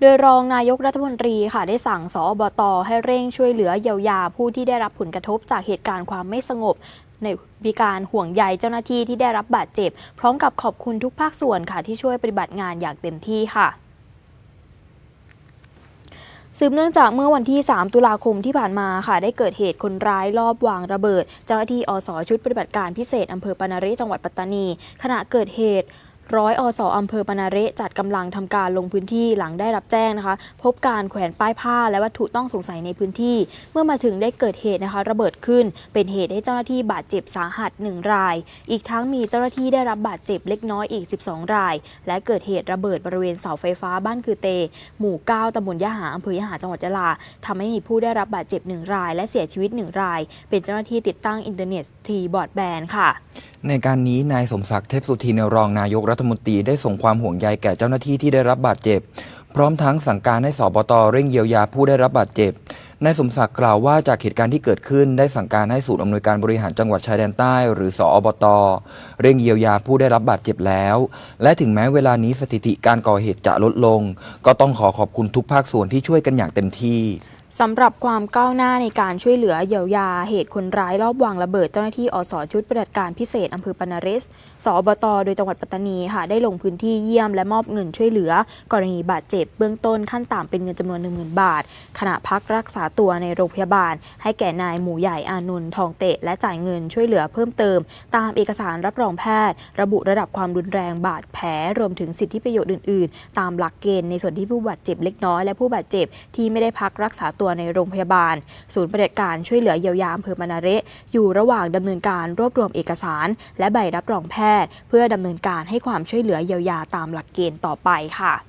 โดยรองนายกรัฐมนตรีค่ะได้สั่งสอบตให้เร่งช่วยเหลือเยียวยาผู้ที่ได้รับผลกระทบจากเหตุการณ์ความไม่สงบในมีการห่วงใยเจ้าหน้าที่ที่ได้รับบาดเจ็บ พร้อมกับขอบคุณทุกภาคส่วนค่ะที่ช่วยปฏิบัติงานอย่างเต็มที่ค่ะสืบเนื่องจากเมื่อวันที่ 3 ตุลาคมที่ผ่านมาค่ะ ได้เกิดเหตุคนร้ายลอบวางระเบิด เจ้าหน้าที่อสชุดปฏิบัติการพิเศษอำเภอปานาเรจังหวัดปัตตานี ขณะเกิดเหตุ ร้อยอสอำเภอปนาเระจัดกำลังทำการลงพื้นที่หลังได้รับแจ้งนะคะ พบการแขวนป้ายผ้าและวัตถุต้องสงสัยในพื้นที่ เมื่อมาถึงได้เกิดเหตุนะคะ ระเบิดขึ้น เป็นเหตุให้เจ้าหน้าที่บาดเจ็บสาหัสหนึ่งราย อีกทั้งมีเจ้าหน้าที่ได้รับบาดเจ็บเล็กน้อยอีก 12 ราย และเกิดเหตุระเบิดบริเวณเสาไฟฟ้าบ้านคือเต หมู่ 9ตำบลยะหาอำเภอยะหาจังหวัดยะลาทำให้มีผู้ได้รับบาดเจ็บหนึ่งราย และเสียชีวิตหนึ่งราย เป็นเจ้าหน้าที่ติดตั้งอินเทอร์เน็ตทีบอร์ดแบนค่ะ ในการนี้นายสมศักดิ์เทพสุทินรองนายกรัฐมนตรีได้ส่งความห่วงใยแก่เจ้าหน้าที่ที่ได้รับบาดเจ็บ พร้อมทั้งสั่งการให้สบตเร่งเยียวยาผู้ได้รับบาดเจ็บนายสมศักดิ์กล่าวว่าจากเหตุการณ์ที่เกิดขึ้นได้สั่งการให้ศูนย์อำนวยการบริหารจังหวัดชายแดนใต้ หรือสอบต เร่งเยียวยาผู้ได้รับบาดเจ็บแล้ว และถึงแม้เวลานี้สถิติการก่อเหตุจะลดลง ก็ต้องขอขอบคุณทุกภาคส่วนที่ช่วยกันอย่างเต็มที่ สำหรับความก้าวหน้าในการช่วยเหลือเยียวยาเหตุคนร้ายรอบวางระเบิดเจ้าหน้าที่อสชุดปฏิบัติการพิเศษอำเภอปนาเรสสอบต โดยจังหวัดปัตตานีค่ะได้ลงพื้นที่เยี่ยมและมอบเงินช่วยเหลือ กรณีบาดเจ็บเบื้องต้นขั้นต่ำเป็นเงินจำนวน 10,000 บาท ขณะพักรักษาตัวในโรงพยาบาล ให้แก่นายหมูใหญ่อานนท์ทองเตะ และจ่ายเงินช่วยเหลือเพิ่มเติม ตามเอกสารรับรองแพทย์ ระบุระดับความรุนแรงบาดแผลรวมถึงสิทธิประโยชน์อื่น ๆ ตามหลักเกณฑ์ในส่วนที่ผู้บาดเจ็บเล็กน้อยและผู้บาดเจ็บที่ไม่ได้พักรักษาตัวในโรงพยาบาล ศูนย์ปฏิบัติการช่วยเหลือเยียวยาอำเภอมานาเระอยู่ระหว่างดำเนินการรวบรวมเอกสาร และใบรับรองแพทย์ เพื่อดำเนินการให้ความช่วยเหลือเยียวยาตามหลักเกณฑ์ต่อไปค่ะ